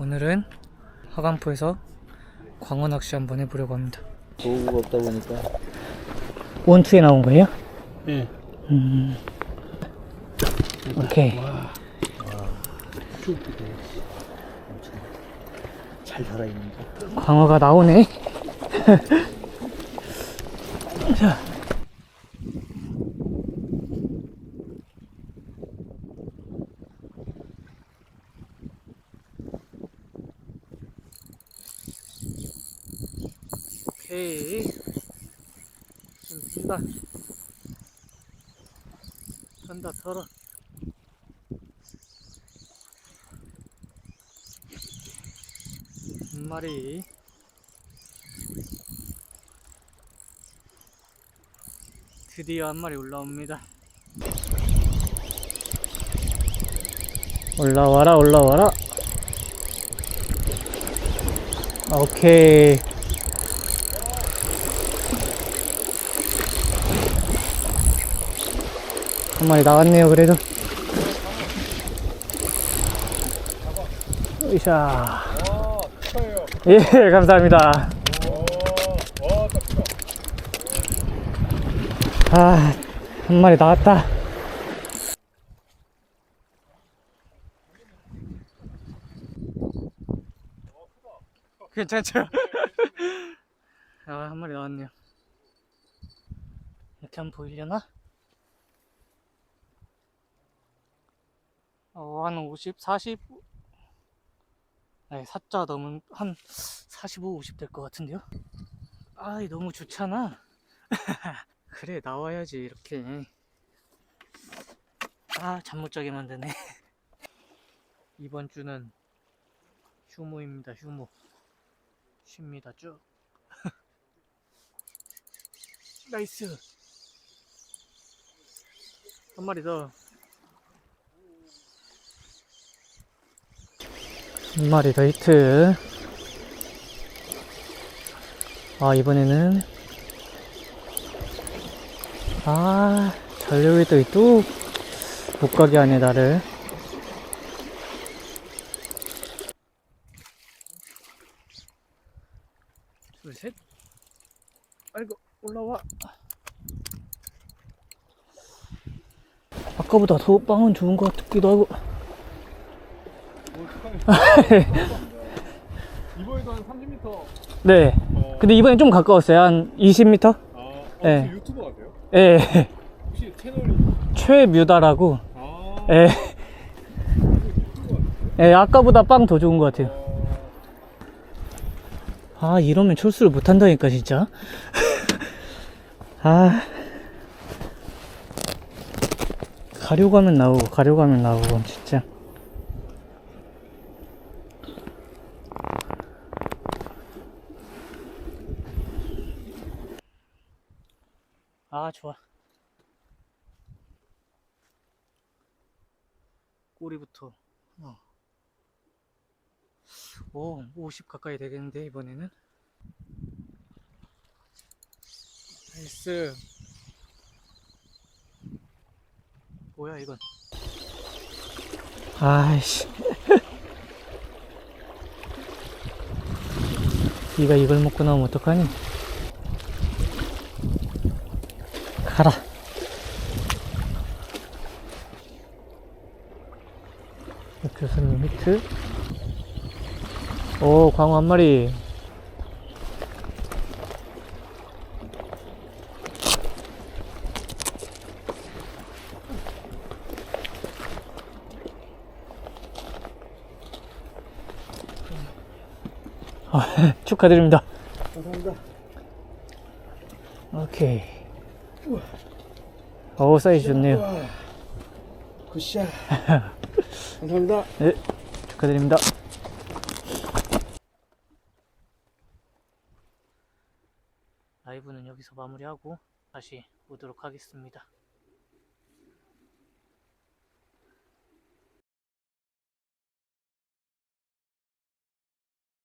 오늘은 하강포에서 광어 낚시 한번 해보려고 합니다. 도구가 없다 보니까 원투에 나온 거예요? 네. 음. 오케이. 잘 살아있는데 광어가 나오네. 자. 오케이. 좀 푼다. 턴다 털어. 한 마리. 드디어 한 마리 올라옵니다. 올라와라, 올라와라. 오케이. 한 마리 나왔네요, 그래도. 으쌰. 예, 감사합니다. 아, 한 마리 나왔다. 괜찮죠? 아, 한 마리 나왔네요. 이렇게 하면 보이려나? 한 50, 40, 아니, 4자 넘은, 한 45, 50 될 것 같은데요? 아이, 너무 좋잖아. 그래 나와야지 이렇게. 아 잠 못 자게 만드네. 이번 주는 휴무입니다 휴무. 쉽니다 쭉. 나이스. 한 마리 더 한 마리 더 히트 아 이번에는 아, 전력이 또, 못 가게 하네, 나를. 둘, 셋. 아이고, 올라와. 아까보다 더 빵은 좋은 것 같기도 하고. 이번에도 한 30m. 네. 어, 근데 이번엔 좀 가까웠어요. 한 20m? 아, 어, 네. 혹시 유튜버 같아요? 예. 혹시 채널이? 최뮤다라고. 아, 예. 예, 아까보다 빵 더 좋은 것 같아요. 어, 아 이러면 철수를 못 한다니까 진짜 아 가려고 하면 나오고 가려고 하면 나오고 진짜 아 좋아 꼬리부터 어. 오, 50 가까이 되겠는데, 이번에는? 나이스. 뭐야, 이건? 아이씨. 네가 이걸 먹고 나오면 어떡하니? 가라. 교수님 히트. 오, 광어 한 마리. 아, 축하드립니다. 감사합니다 오케이. 오, 사이즈 좋네요. 굿샷 감사합니다 네, 축하드립니다. 라이브는 여기서 마무리하고 다시 오도록 하겠습니다.